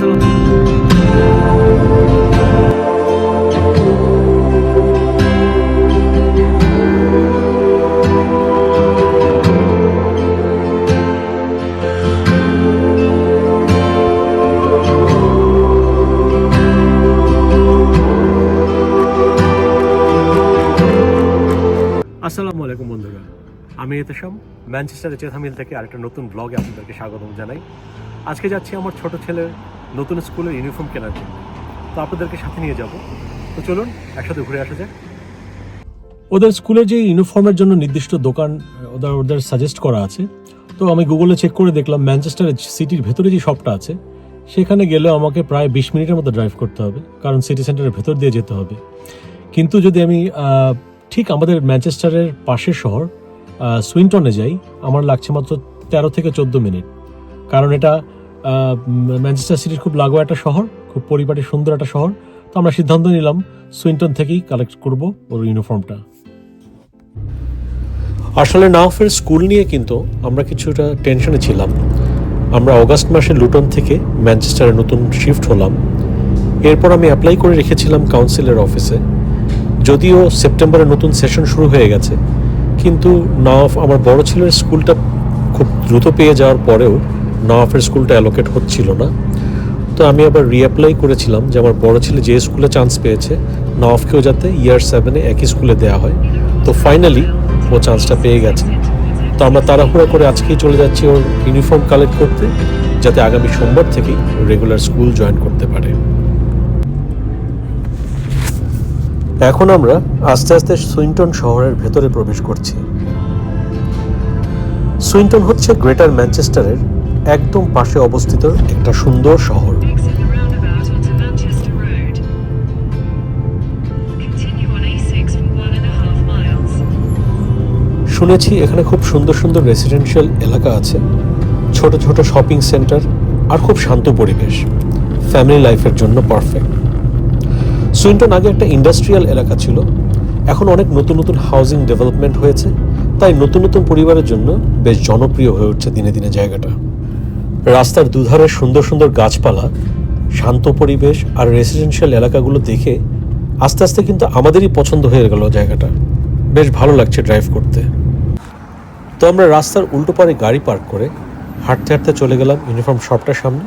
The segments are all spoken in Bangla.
আসসালাম আসসালামু আলাইকুম বন্ধুরা। আমি এতেশাম, ম্যানচেস্টারের চেথামিল থেকে আরেকটা নতুন ব্লগে আপনাদেরকে স্বাগতম জানাই। আজকে যাচ্ছি আমার ছোট ছেলের নতুন স্কুলের ইউনিফর্ম কেনার জন্য। তো আপনাদেরকে সাথে নিয়ে যাব। তো চলুন, একসাথে ঘুরে আসা যাক। ওদের স্কুলে যে ইউনিফর্মের জন্য নির্দিষ্ট দোকান ওদের ওদের সাজেস্ট করা আছে। তো আমি গুগলে চেক করে দেখলাম ম্যানচেস্টারের সিটির ভেতরে যে শপটা আছে, সেখানে গেলে আমাকে প্রায় বিশ মিনিটের মতো ড্রাইভ করতে হবে, কারণ সিটি সেন্টারের ভেতর দিয়ে যেতে হবে। কিন্তু যদি আমি ঠিক আমাদের ম্যানচেস্টারের পাশের শহর সুইনটনে যাই, আমার লাগছে মাত্র তেরো থেকে চোদ্দ মিনিট। কারণ এটা ম্যানচেস্টার সিটির খুব লাগোয়া একটা শহর, খুব পরিপাটি সুন্দর একটা শহর। তো আমরা সিদ্ধান্ত নিলাম, সুইন্টন থেকেই কালেক্ট করব ওর ইউনিফর্মটা আসলে নাওফের স্কুল নিয়ে কিন্তু আমরা কিছুটা টেনশনে ছিলাম। আমরা অগাস্ট মাসে লুটন থেকে ম্যানচেস্টারে নতুন শিফট হলাম। এরপর আমি অ্যাপ্লাই করে রেখেছিলাম কাউন্সিলের অফিসে যদিও সেপ্টেম্বরে নতুন সেশন শুরু হয়ে গেছে। কিন্তু নওয়াফ আমার বড় ছেলের স্কুলটা খুব দ্রুত পেয়ে যাওয়ার পরেও নওয়াফের স্কুলটা অ্যালোকেট হচ্ছিল না। তো আমি আবার রিঅ্যাপ্লাই করেছিলাম যে আমার বড় ছেলে যে স্কুলে চান্স পেয়েছে নওয়াফকেও যাতে ইয়ার সেভেনে একই স্কুলে দেওয়া হয়। তো ফাইনালি ও চান্সটা পেয়ে গেছে। তো আমরা তাড়াহুড়া করে আজকেই চলে যাচ্ছি ওর ইউনিফর্ম কালেক্ট করতে, যাতে আগামী সোমবার থেকেই রেগুলার স্কুল জয়েন করতে পারে। এখন আমরা আস্তে আস্তে সুইন্টন শহরের ভেতরে প্রবেশ করছি। সুইন্টন হচ্ছে গ্রেটার ম্যানচেস্টারের একদম পাশে অবস্থিত একটা সুন্দর শহর। Exit the roundabout onto Manchester Road. Continue on A6 for one and a half miles. শুনেছি এখানে খুব সুন্দর সুন্দর রেসিডেন্সিয়াল এলাকা আছে। ছোট ছোট শপিং সেন্টার আর খুব শান্ত পরিবেশ। ফ্যামিলি লাইফের জন্য পারফেক্ট সুইন্টন আগে একটা ইন্ডাস্ট্রিয়াল এলাকা ছিল। এখন অনেক নতুন নতুন হাউজিং ডেভেলপমেন্ট হয়েছে। তাই নতুন নতুন পরিবারের জন্য বেশ জনপ্রিয় হয়ে উঠছে দিনে দিনে জায়গাটা। রাস্তার দুধারে সুন্দর সুন্দর গাছপালা, শান্ত পরিবেশ আর রেসিডেন্সিয়াল এলাকাগুলো দেখে আস্তে আস্তে কিন্তু আমাদেরই পছন্দ হয়ে গেল জায়গাটা। বেশ ভালো লাগছে ড্রাইভ করতে। তো আমরা রাস্তার উল্টো পারে গাড়ি পার্ক করে হাঁটতে হাঁটতে চলে গেলাম ইউনিফর্ম শপটার সামনে।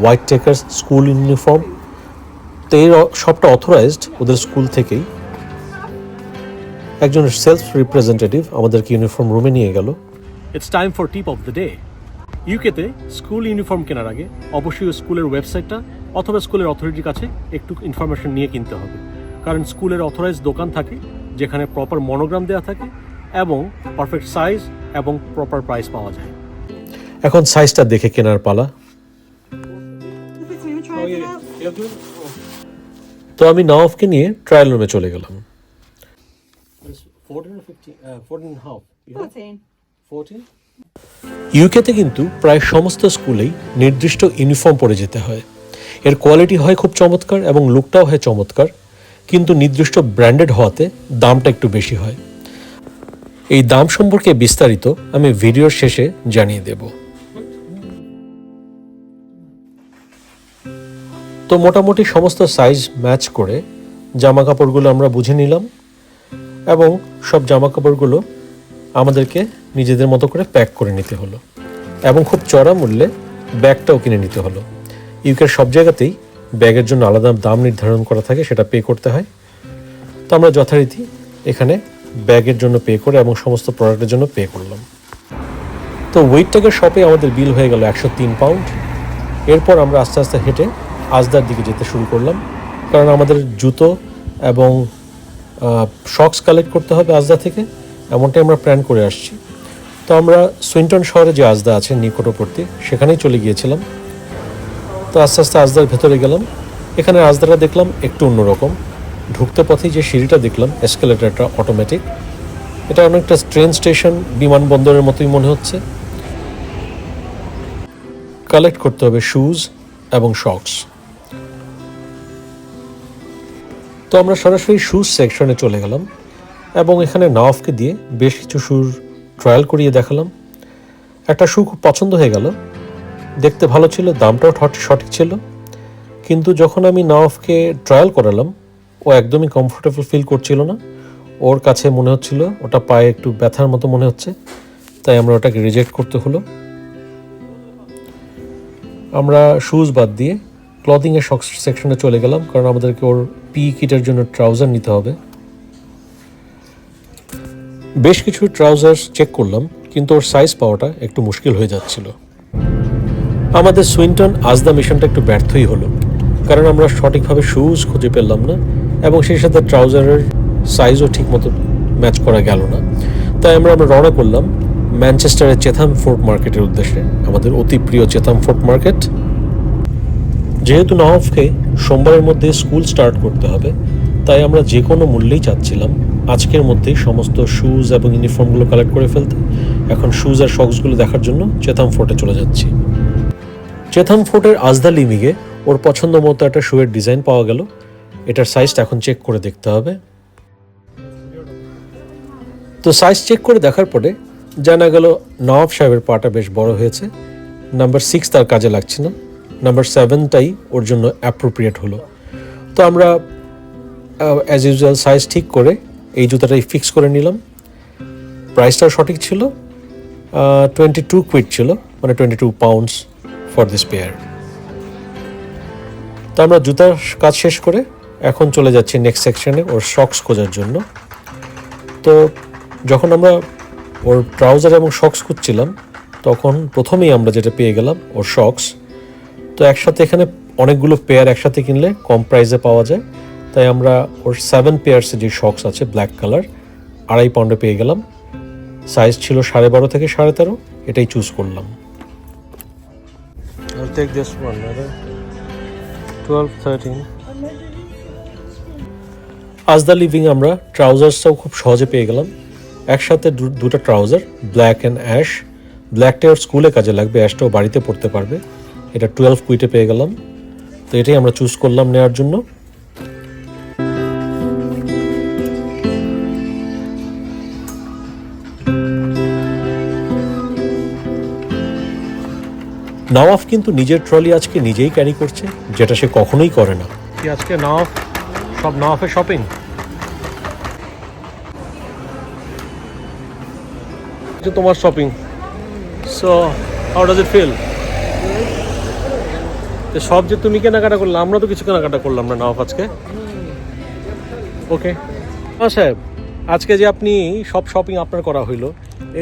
হোয়াইট টেকার্স স্কুল ইউনিফর্ম তো এই শপটা অথরাইজড ওদের স্কুল থেকেই। একজন সেলফ রিপ্রেজেন্টেটিভ আমাদেরকে ইউনিফর্ম রুমে নিয়ে গেল। It's time for tip of the day ইউকেতে স্কুল ইউনিফর্ম কেনার আগে অবশ্যই স্কুলের ওয়েবসাইটটা অথবা স্কুলের অথরিটির কাছে একটু ইনফরমেশন নিয়ে কিনতে হবে। কারণ স্কুলের অথরাইজ দোকান থাকে যেখানে প্রপার মনোগ্রাম দেওয়া থাকে এবং পারফেক্ট সাইজ এবং প্রপার প্রাইস পাওয়া যায়। এখন সাইজটা দেখে কেনার পালা। তো আমি নওয়াফকে নিয়ে ট্রায়াল রুমে চলে গেলাম। ইউকেতে কিন্তু প্রায় সমস্ত স্কুলেই নির্দিষ্ট ইউনিফর্ম পরে যেতে হয়। এর কোয়ালিটি হয় খুব চমৎকার এবং লুকটাও হয় চমৎকার, কিন্তু নির্দিষ্ট ব্র্যান্ডেড হওয়াতে দামটা একটু বেশি হয়। এই দাম সম্পর্কে বিস্তারিত আমি ভিডিওর শেষে জানিয়ে দেব। তো মোটামুটি সমস্ত সাইজ ম্যাচ করে জামা কাপড়গুলো আমরা বুঝে নিলাম এবং সব জামা কাপড়গুলো আমাদেরকে নিজেদের মতো করে প্যাক করে নিতে হলো এবং খুব চড়া মূল্যে ব্যাগটাও কিনে নিতে হলো। ইউকের সব জায়গাতেই ব্যাগের জন্য আলাদা দাম নির্ধারণ করা থাকে, সেটা পে করতে হয়। তো আমরা যথারীতি এখানে ব্যাগের জন্য পে করে এবং সমস্ত প্রোডাক্টের জন্য পে করলাম। তো ওয়েট ট্যাগের শপে আমাদের বিল হয়ে গেল একশো তিন পাউন্ড এরপর আমরা আস্তে আস্তে হেঁটে আজদার দিকে যেতে শুরু করলাম। কারণ আমাদের জুতো এবং শক্স কালেক্ট করতে হবে আজদা থেকে। এমনটাই আমরা প্ল্যান করে আসছি। তো আমরা সুইন্টন শহরে যে আজদা আছে নিকটবর্তী, সেখানেই চলে গিয়েছিলাম। তো আস্তে আস্তে আজদার ভেতরে গেলাম। এখানে আজদাটা দেখলাম একটু অন্যরকম ঢুকতে পথেই যে সিঁড়িটা দেখলাম এসকেলেটারটা অটোমেটিক এটা অনেকটা ট্রেন স্টেশন বিমানবন্দরের মতোই মনে হচ্ছে। কালেক্ট করতে হবে শুজ এবং শক্স তো আমরা সরাসরি শুজ সেকশনে চলে গেলাম এবং এখানে নাওফকে দিয়ে বেশ কিছু শুর ট্রায়াল করিয়ে দেখালাম। একটা শু খুব পছন্দ হয়ে গেল। দেখতে ভালো ছিল, দামটাও সঠিক ছিল। কিন্তু যখন আমি নাওফকে ট্রায়াল করালাম, ও একদমই কমফোর্টেবল ফিল করছিল না। ওর কাছে মনে হচ্ছিল, ওটা পায়ে একটু ব্যথার মতো মনে হচ্ছে, তাই আমরা ওটাকে রিজেক্ট করতে হলো। আমরা শুজ বাদ দিয়ে ক্লদিংয়ের সেকশনে চলে গেলাম, কারণ আমাদেরকে ওর পি কিটের জন্য ট্রাউজার নিতে হবে। বেশ কিছু ট্রাউজার চেক করলাম, কিন্তু ওর সাইজ পাওয়াটা একটু মুশকিল হয়ে যাচ্ছিল। আমাদের সুইন্টন আজদা মিশনটা একটু ব্যর্থই হলো, কারণ আমরা সঠিকভাবে শুজ খুঁজে পেলাম না এবং সেই সাথে ট্রাউজারের সাইজও ঠিকমতো ম্যাচ করা গেল না। তাই আমরা আমরা রওনা করলাম ম্যানচেস্টারের চেথাম ফোর্ট মার্কেটের উদ্দেশ্যে, আমাদের অতি প্রিয় চেথাম ফোর্ট মার্কেট। যেহেতু নওয়াফকে সোমবারের মধ্যে স্কুল স্টার্ট করতে হবে, তাই আমরা যে কোনো মূল্যেই চাচ্ছিলাম আজকের মধ্যেই সমস্ত শুজ এবং ইউনিফর্মগুলো কালেক্ট করে ফেলতে। এখন শুজ আর শক্সগুলো দেখার জন্য চেথাম ফোর্টে চলে যাচ্ছি। চেথাম ফোর্টের আজদা লিমিগে ওর পছন্দ মতো একটা শুয়ের ডিজাইন পাওয়া গেল। এটার সাইজটা এখন চেক করে দেখতে হবে। তো সাইজ চেক করে দেখার পরে জানা গেল নওয়াব সাহেবের পাটা বেশ বড় হয়েছে। নাম্বার সিক্স তার কাজে লাগছে না। নাম্বার সেভেনটাই ওর জন্য অ্যাপ্রোপ্রিয়েট হলো। তো আমরা অ্যাজ ইউজুয়াল সাইজ ঠিক করে এই জুতাটাই ফিক্স করে নিলাম। প্রাইসটাও সঠিক ছিল। টোয়েন্টি টু কুইট ছিল মানে twenty two pounds for this pair তো আমরা জুতার কাজ শেষ করে এখন চলে যাচ্ছি নেক্সট সেকশনে ওর শক্স খোঁজার জন্য। তো যখন আমরা ওর ট্রাউজার এবং শক্স খুঁজছিলাম, তখন প্রথমেই আমরা যেটা পেয়ে গেলাম ওর শক্স তো একসাথে এখানে অনেকগুলো পেয়ার একসাথে কিনলে কম প্রাইসে পাওয়া যায়। তাই আমরা ওর সেভেন পেয়ার্সের যে শক্স আছে ব্ল্যাক কালার আড়াই পাউন্ডে পেয়ে গেলাম। সাইজ ছিল সাড়ে বারো থেকে সাড়ে তেরো এটাই চুজ করলাম। I'll take this one, brother. 12, 13. Asda Living আমরা ট্রাউজার্সটাও খুব সহজে পেয়ে গেলাম। একসাথে দুটো ট্রাউজার ব্ল্যাক অ্যান্ড অ্যাশ ব্ল্যাকটা ওর স্কুলে কাজে লাগবে অ্যাশটাও বাড়িতে পড়তে পারবে। এটা টুয়েলভ কুইটে পেয়ে গেলাম। তো এটাই আমরা চুজ করলাম নেওয়ার জন্য। নওয়াফ কিন্তু নিজের ট্রলি আজকে নিজেই ক্যারি করছে, যেটা সে কখনোই করে না। আজকে নওয়াফ? সব নওয়াফের শপিং? তোমার shopping. So how does it feel সব যে তুমি কেনাকাটা করলে, আমরা তো কিছু কেনাকাটা করলাম না নওয়াফ আজকে। ওকে হ্যাঁ সাহেব, আজকে যে আপনি সব শপিং আপনার করা হইল,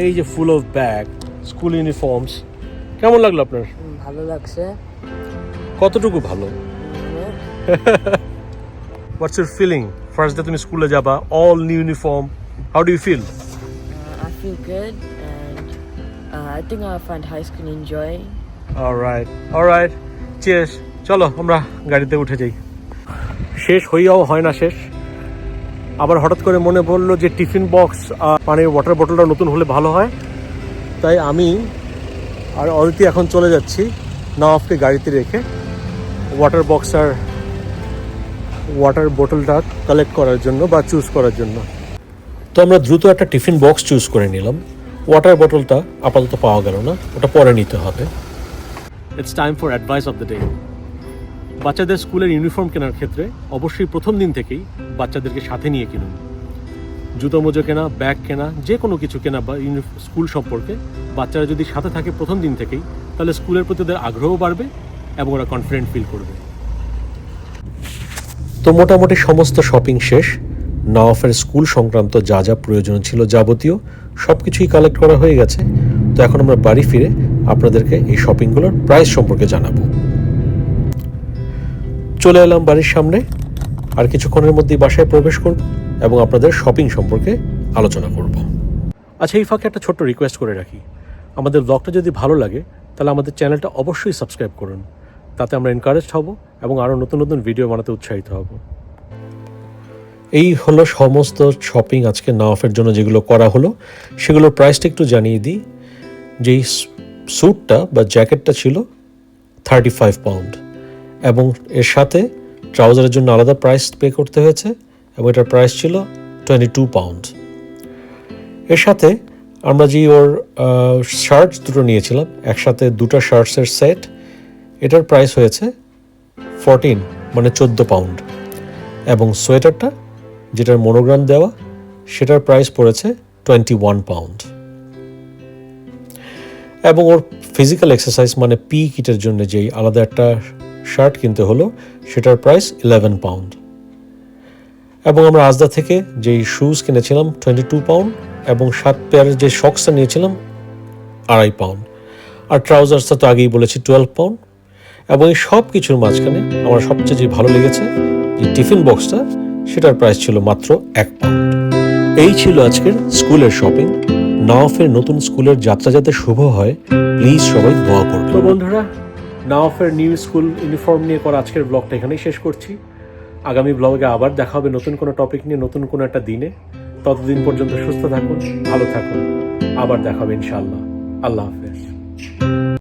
এই যে full of bag school uniforms কেমন লাগল আপনার? ভালো লাগছে। কতটুকু ভালো? What's your feeling first day তুমি স্কুলে যাবা all new uniform how do you feel good and uh, I think I'll find high school enjoying. Alright alright chess চলো আমরা গাড়িতে উঠে যাই। শেষ হইয়াও হয় না শেষ। আবার হঠাৎ করে মনে পড়ল যে টিফিন বক্স আর পানির ওয়াটার বোতলটা নতুন হলে ভালো হয়। তাই আমি আর অদিতি এখন চলে যাচ্ছি নওয়াফকে গাড়িতে রেখে ওয়াটার বক্স আর ওয়াটার বোটলটা কালেক্ট করার জন্য বা চুজ করার জন্য। তো আমরা দ্রুত একটা টিফিন বক্স চুজ করে নিলাম। ওয়াটার বোটলটা আপাতত পাওয়া গেল না, ওটা পরে নিতে হবে। It's time for advice of the day বাচ্চাদের স্কুলের ইউনিফর্ম কেনার ক্ষেত্রে অবশ্যই প্রথম দিন থেকেই বাচ্চাদেরকে সাথে নিয়ে কিনুন। জুতো মোজো কেনা ব্যাগ কেনা যে কোনো কিছু কেনা বা স্কুল সম্পর্কে বাচ্চারা যদি সাথে থাকে প্রথম দিন থেকেই তাহলে স্কুলের প্রতি ওদের আগ্রহ বাড়বে এবং ওরা কনফিডেন্ট ফিল করবে। তো মোটামুটি সমস্ত শপিং শেষ। নওয়াফের স্কুল সংক্রান্ত যা যা প্রয়োজন ছিল যাবতীয় সব কিছুই কালেক্ট করা হয়ে গেছে। তো এখন আমরা বাড়ি ফিরে আপনাদেরকে এই শপিংগুলোর প্রাইস সম্পর্কে জানাব। চলে এলাম বাড়ির সামনে। আর কিছুক্ষণের মধ্যেই বাসায় প্রবেশ করব এবং আপনাদের শপিং সম্পর্কে আলোচনা করব। আচ্ছা এই ফাঁকে একটা ছোট্ট রিকোয়েস্ট করে রাখি। আমাদের ব্লগটা যদি ভালো লাগে, তাহলে আমাদের চ্যানেলটা অবশ্যই সাবস্ক্রাইব করুন। তাতে আমরা এনকারেজড হব এবং আরও নতুন নতুন ভিডিও বানাতে উৎসাহিত হব। এই হলো সমস্ত শপিং আজকে নাওয়াফের জন্য যেগুলো করা হলো। সেগুলোর প্রাইসটা একটু জানিয়ে দিই। যেই স্যুটটা বা জ্যাকেটটা ছিল থার্টি ফাইভ পাউন্ড এবং এর সাথে ট্রাউজারের জন্য আলাদা প্রাইস পে করতে হয়েছে এবং এটার প্রাইস ছিল টোয়েন্টি টু পাউন্ড এর সাথে আমরা যে ওর শার্টস দুটো নিয়েছিলাম, একসাথে দুটো শার্টসের সেট এটার প্রাইস হয়েছে ফোরটিন মানে চোদ্দ পাউন্ড এবং সোয়েটারটা, যেটার মনোগ্রাম দেওয়া, সেটার প্রাইস পড়েছে টোয়েন্টি ওয়ান পাউন্ড এবং ওর ফিজিক্যাল এক্সারসাইজ মানে পি কিটের জন্য যেই আলাদা একটা শার্ট কিনতে হলো, সেটার প্রাইস ইলেভেন পাউন্ড এবং আমরা আজদা থেকে যেই শুজ কিনেছিলাম টোয়েন্টি টু পাউন্ড এবং সাত পেয়ারের যে শক্সটা নিয়েছিলাম, আড়াই পাউন্ড আর ট্রাউজার্সটা তো আগেই বলেছি টুয়েলভ পাউন্ড এবং এই সব কিছুর মাঝখানে আমার সবচেয়ে যে ভালো লেগেছে যে টিফিন বক্সটা সেটার প্রাইস ছিল মাত্র এক পাউন্ড এই ছিল আজকের স্কুলের শপিং নাওফের নতুন স্কুলের যাত্রা যাতে শুভ হয় প্লিজ সবাই দোয়া করবে বন্ধুরা নাওফের নিউ স্কুল ইউনিফর্ম নিয়ে করা আজকের ব্লগটা এখানেই শেষ করছি। আগামী ব্লগে আবার দেখা হবে নতুন কোনো টপিক নিয়ে, নতুন কোনো একটা দিনে। ততদিন পর্যন্ত সুস্থ থাকুন ভালো থাকুন। আবার দেখাবেন হবে ইনশাআল্লাহ। আল্লাহ হাফেজ।